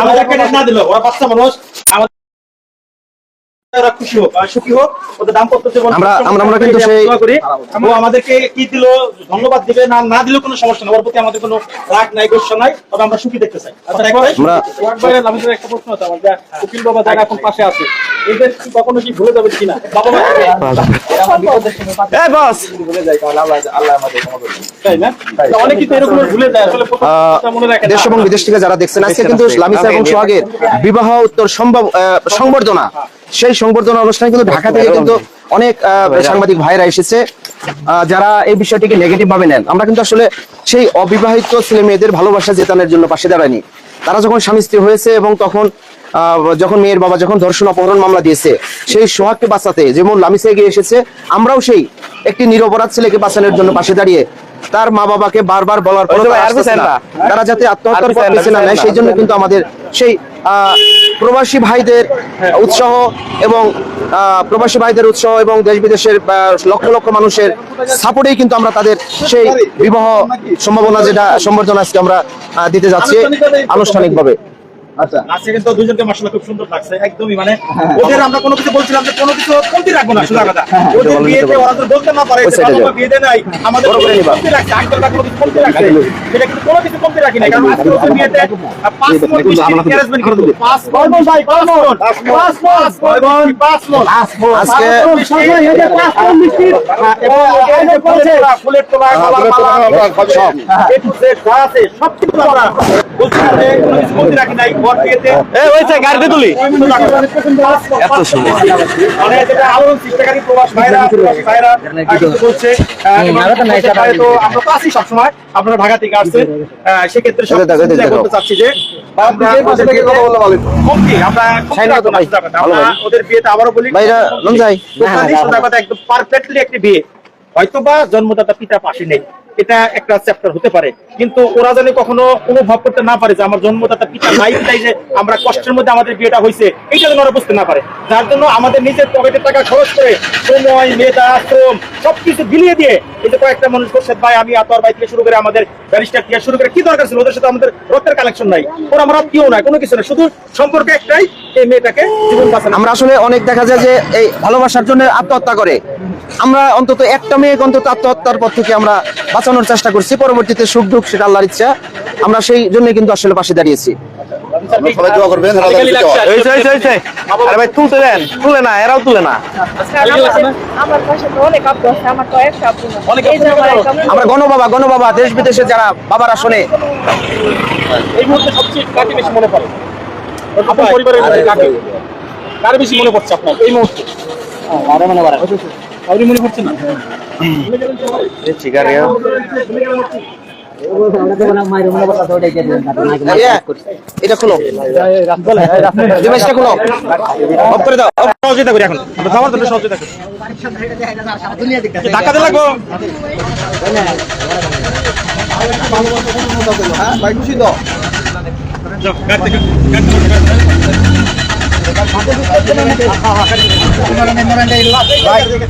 আমাদেরকে না দিল ওরা বাচ্চা মানুষ খুশি হোক সুখী হোক ওদের দাম্পত্য জীবন আমরা- আমরা- আমরা কিন্তু সেই- দোয়া করি। ও আমাদেরকে কি দিল? ধন্যবাদ দিবে। না না দিলেও কোনো সমস্যা নেই। ওর প্রতি আমাদের কোনো রাগ নাই নাই। তবে আমরা সুখী দেখতে চাই। আচ্ছা একবার একটা প্রশ্ন আছে। আমার উকিল বাবা যারা এখন পাশে আছে এদের কখনো কি ভুলে যাবে কিনা? বাবা মা এই বস! তাই না? অনেকেই তো এরকম ভুলে যায়। আসলে প্রথম আহ, কথা মনে রাখে দেশ এবং বিদেশ থেকে যারা দেখছেন আজকে কিন্তু লামিসা এবং সোহাগের বিবাহ উত্তর সম্ভব সংবর্ধনা। সেই সংবর্ধনা অনুষ্ঠানে কিন্তু ঢাকা থেকে কিন্তু অনেক আহ, সাংবাদিক ভাইরা এসেছে। যারা এই বিষয়টিকে নেগেটিভ ভাবে নেন। আমরা কিন্তু আসলে সেই অবিবাহিত ছেলে মেয়েদের ভালোবাসা জেতানোর জন্য পাশে দাঁড়ায়নি। তারা যখন স্বামী স্ত্রী হয়েছে এবং তখন যখন মেয়ের বাবা যখন ধর্ষণ অপহরণ মামলা দিয়েছে সেই সোহাগকে বাঁচাতে যেমন লামিসা এগিয়ে এসেছে আমরাও সেই একটি নিরপরাধ ছেলেকে বাঁচানোর জন্য পাশে দাঁড়িয়ে তার মা বাবাকে বারবার বলার পর তারা যাতে আত্মহত্যার পথ বেছে না নেয় সেই জন্য কিন্তু আমাদের সেই প্রবাসী ভাইদের উৎসাহ এবং আহ, প্রবাসী ভাইদের উৎসাহ এবং দেশ বিদেশের লক্ষ লক্ষ মানুষের সাপোর্টেই কিন্তু আমরা তাদের সেই বিবাহ সম্ভাবনা যেটা সম্বর্ধনা আজকে আমরা দিতে যাচ্ছি আনুষ্ঠানিকভাবে। আচ্ছা। আজকে কিন্তু দুজনকে খুব সুন্দর লাগছে একদমই মানে ওদের আমরা কোনো কিছু বলছিলাম যে কোনো কিছু কমতি রাখব না সোজা কথা ওদের বিয়েতে ওরা তো বলতে না পারে ওই যে side এ বাবা যাও। মা বিয়ে দেয় নাই আমাদের বড় কোনো কিছু নিবা। কমতি রাখছে আঙ্কেলরা কোনো কিছু কমতি রাখছে সেটা কিন্তু কোনো কিছু কমতি রাখি না কারণ আজকে ওদের বিয়েতে পাঁচ মণ মিষ্টি arrangement করে দেবো। পাঁচ মণ ভাই পাঁচ মণ পাঁচ মণ পাঁচ মণ পাঁচ মণ আজকে পাঁচ মণ মিষ্টি, পাঁচ মণ মিষ্টি, হ্যাঁ, এবং ওদের ফুলের ফুলের তোড়া, গলার মালা, সব A to যা আছে, সব কিছু আমরা বলছি কোনো কিছু কমতি রাখি নাই গাড়িতে তুলি এত সুন্দর মানে আপনারা ঢাকা থেকে আসছেন সেক্ষেত্রে চাচ্ছি যে। ওদের বিয়েতে আবারও বলি ভাইরা, লঞ্জাই। কথা একদম পারফেক্টলি একটি বিয়ে হয়তোবা জন্মদাতা পিতা পাশে নেই এটা একটা চ্যাপ্টার হতে পারে। কিন্তু ওরা যেন কখনো অনুভব করতে না পারে যে আমার জন্মদাতা পিতা নাই পিতাই যে আমরা কষ্টের মধ্যে আমাদের বিয়েটা হয়েছে এইটা যেন ওরা বুঝতে না পারে। যার জন্য আমাদের নিজের পকেটের টাকা খরচ করে সময়, মেধা, শ্রম সবকিছু বিলিয়ে দিয়ে এই যে কয়েকটা মানুষ করছে ভাই, আমি, আতর ভাই থেকে শুরু করে আমাদের ব্যারিস্টার থেকে শুরু করে কি দরকার ছিল? ওদের সাথে আমাদের রক্তের কালেকশন নাই। ওরা আমরা আত্মীয় নাই, কোনো কিছু না শুধু সম্পর্কে একটাই এই মেয়েটাকে জীবন বাঁচানো। আমরা আসলে অনেক দেখা যায় যে এই ভালোবাসার জন্য আত্মহত্যা করে। আমরা অন্তত একটা মেয়েকে অন্তত আত্মহত্যার পর থেকে আমরা বাঁচানোর চেষ্টা করছি। পরবর্তীতে সুখ দুঃখ সেটা আল্লাহর ইচ্ছা। আমরা সেই জন্য কিন্তু আসলে পাশে দাঁড়িয়েছি। সবাই দোয়া করবেন আরে ভাই তুলতে দেন তুলে না এরাও তুলে না। আমরা গণবাবা গণবাবা দেশ বিদেশে যারা বাবারা শোনে। এই মুহূর্তে সবচেয়ে বেশি মনে পড়ে? আপনার পরিবারের কাকে? কার বেশি মনে পড়ছে আপনার এই মুহূর্তে? কাউরি মনে পড়ছে না? ইয়া, এটা খোলো। ডিভাইসটা অফ করে দাও। সহযোগিতা করি এখন। আমরা জন্য সহযোগিতা করি। ধাক্কা দিয়ে লাগবো? ভাই খুশি তো। গাড়ি থেকে, গাড়ি থেকে, গাড়ি থেকে।